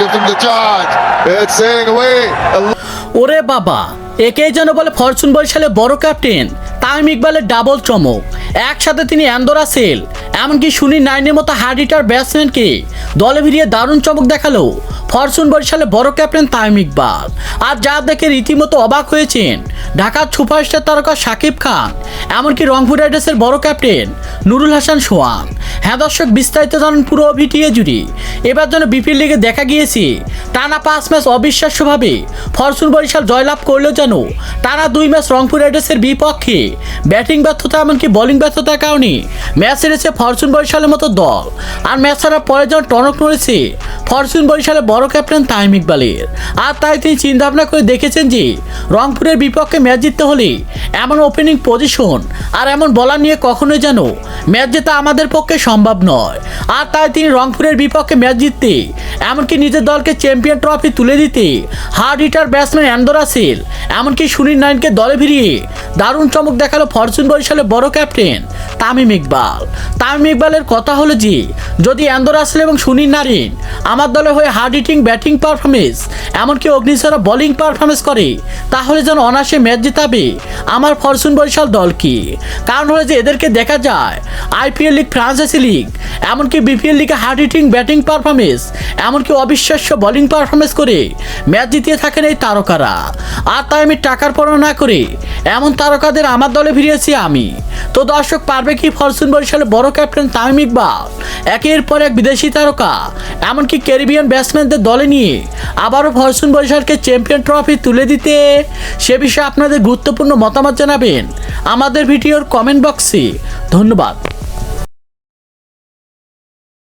gives him the charge. It's sailing away. ওরে বাবা, একেই যেন বলে ফরচুন বরিশালে বড় ক্যাপ্টেন তামিম ইকবালের ডাবল চমক একসাথে তিনি অ্যান্দোরা সেল, এমনকি শুনি নাইনের মতো হার্ডিটার ব্যাটসম্যানকে দলে ভিড়িয়ে দারুণ চমক দেখাল ফরচুন বরিশালে বড় ক্যাপ্টেন তামিম ইকবাল। আর যা দেখে রীতিমতো অবাক হয়েছেন, ঢাকার সুপারস্টার তারকা শাকিব খান, এমনকি রংপুর রাইডার্সের বড় ক্যাপ্টেন নুরুল হাসান সোহান হ্যাঁ দর্শক, বিস্তারিত জানান পুরো ভিটিএ জুড়ি। এবার যেন বিপিএল লিগে দেখা গিয়েছে, টানা পাঁচ ম্যাচ অবিশ্বাস্যভাবে ফরচুন বরিশাল জয়লাভ করলেও যেন টানা দুই ম্যাচ রংপুর রাইডার্সের বিপক্ষে ব্যাটিং ব্যর্থতা এমনকি বোলিং ব্যর্থতার কারণে ম্যাচ হেরেছে ফরচুন বরিশালের মতো দল। আর ম্যাচ হারার পরে যেন টনক নড়েছে ফরচুন বরিশালের বড় ক্যাপ্টেন তাইম ইকবালের। আর তাই তিনি চিন্তা ভাবনা করে দেখেছেন যে, রংপুরের বিপক্ষে ম্যাচ জিততে হলে এমন ওপেনিং পজিশন আর এমন বলার নিয়ে কখনোই যেন ম্যাচ জেতা আমাদের পক্ষে সম্ভব নয়। আর তাই তিনি রংপুরের বিপক্ষে ম্যাচ জিততে, এমনকি নিজের দলকে চ্যাম্পিয়ন ট্রফি তুলে দিতে hard hitter batsman Andre Russell এমনকি সুনীল নাইনকে দলে ভিড়িয়ে দারুণ চমক দেখাল ফরচুন বরিশালের বড় ক্যাপ্টেন তামিম ইকবাল। তামিম ইকবালের কথা হলো যে যদি অ্যান্ডোর আসলে এবং সুনীল নারিন, আমার দলে হয়ে হার্ড হিটিং ব্যাটিং পারফরমেন্স এমনকি অগ্নিসরা বোলিং পারফরমেন্স করে, তাহলে যেন অনায়াসে ম্যাচ জিতাবে আমার ফরচুন বরিশাল দল কি? কারণ হলো যে এদেরকে দেখা যায় আইপিএল লিগ ফ্রান্সাইসি লিগ এমনকি বিপিএল লিগে হার্ড হিটিং ব্যাটিং পারফরমেন্স এমনকি অবিশ্বাস্য বোলিং পারফরমেন্স করে ম্যাচ জিতিয়ে থাকেন এই তারকারা। আর তাই আমি টাকার পড়া না করে এমন তারকাদের আমার দলে ফিরিয়েছি আমি। তো দর্শক, পারবে কি ফরচুন বরিশালের বড় ক্যাপ্টেন তামিম ইকবাল? একের পর এক বিদেশি তারকা, এমনকি ক্যারিবিয়ান ব্যাটসম্যানদের দলে নিয়ে আবারও ফরচুন বরিশালকে চ্যাম্পিয়ন ট্রফি তুলে দিতে? সে বিষয়ে আপনাদের গুরুত্বপূর্ণ মতামত জানাবেন আমাদের ভিডিওর কমেন্ট বক্সে। ধন্যবাদ।